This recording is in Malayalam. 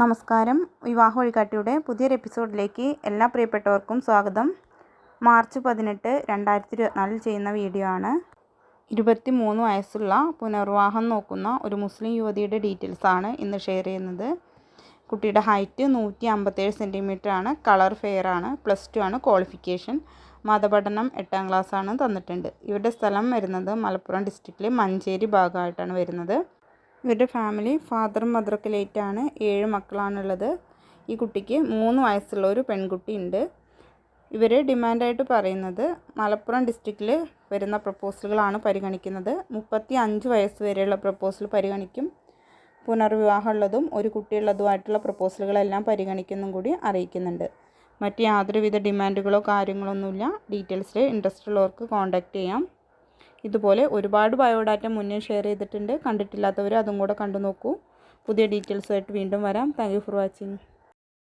നമസ്കാരം. വിവാഹ വഴികാട്ടിയുടെ പുതിയൊരു എപ്പിസോഡിലേക്ക് എല്ലാ പ്രിയപ്പെട്ടവർക്കും സ്വാഗതം. മാർച്ച് പതിനെട്ട് രണ്ടായിരത്തി ഇരുപത്തിനാലിൽ ചെയ്യുന്ന വീഡിയോ ആണ്. ഇരുപത്തി മൂന്ന് വയസ്സുള്ള പുനർവിവാഹം നോക്കുന്ന ഒരു മുസ്ലിം യുവതിയുടെ ഡീറ്റെയിൽസ് ആണ് ഇന്ന് ഷെയർ ചെയ്യുന്നത്. കുട്ടിയുടെ ഹൈറ്റ് നൂറ്റി അമ്പത്തേഴ് സെന്റിമീറ്റർ ആണ്. കളർ ഫെയർ ആണ്. പ്ലസ് ടു ആണ് ക്വാളിഫിക്കേഷൻ. മതപഠനം എട്ടാം ക്ലാസ് ആണ് തന്നിട്ടുണ്ട്. ഇവരുടെ സ്ഥലം വരുന്നത് മലപ്പുറം ഡിസ്ട്രിക്റ്റിലെ മഞ്ചേരി ഭാഗമായിട്ടാണ് വരുന്നത്. ഇവരുടെ ഫാമിലി ഫാദറും മദറൊക്കെ ലേറ്റാണ് ഏഴ് മക്കളാണുള്ളത്. ഈ കുട്ടിക്ക് മൂന്ന് വയസ്സുള്ള ഒരു പെൺകുട്ടി ഉണ്ട്. ഇവർ ഡിമാൻഡായിട്ട് പറയുന്നത് മലപ്പുറം ഡിസ്ട്രിക്റ്റിൽ വരുന്ന പ്രപ്പോസലുകളാണ് പരിഗണിക്കുന്നത്. മുപ്പത്തി അഞ്ച് വയസ്സ് വരെയുള്ള പ്രപ്പോസൽ പരിഗണിക്കും. പുനർവിവാഹമുള്ളതും ഒരു കുട്ടിയുള്ളതുമായിട്ടുള്ള പ്രപ്പോസലുകളെല്ലാം പരിഗണിക്കുന്നതും കൂടി അറിയിക്കുന്നുണ്ട്. മറ്റ് യാതൊരുവിധ ഡിമാൻഡുകളോ കാര്യങ്ങളൊന്നുമില്ല ഡീറ്റെയിൽസിൽ ഇൻട്രസ്റ്റ് ഉള്ളവർക്ക് കോൺടാക്റ്റ് ചെയ്യാം. ഇതുപോലെ ഒരുപാട് ബയോഡാറ്റ മുന്നേ ഷെയർ ചെയ്തിട്ടുണ്ട്. കണ്ടിട്ടില്ലാത്തവർ അതും കൂടെ കണ്ടു നോക്കൂ. പുതിയ ഡീറ്റെയിൽസുമായിട്ട് വീണ്ടും വരാം. Thank for watching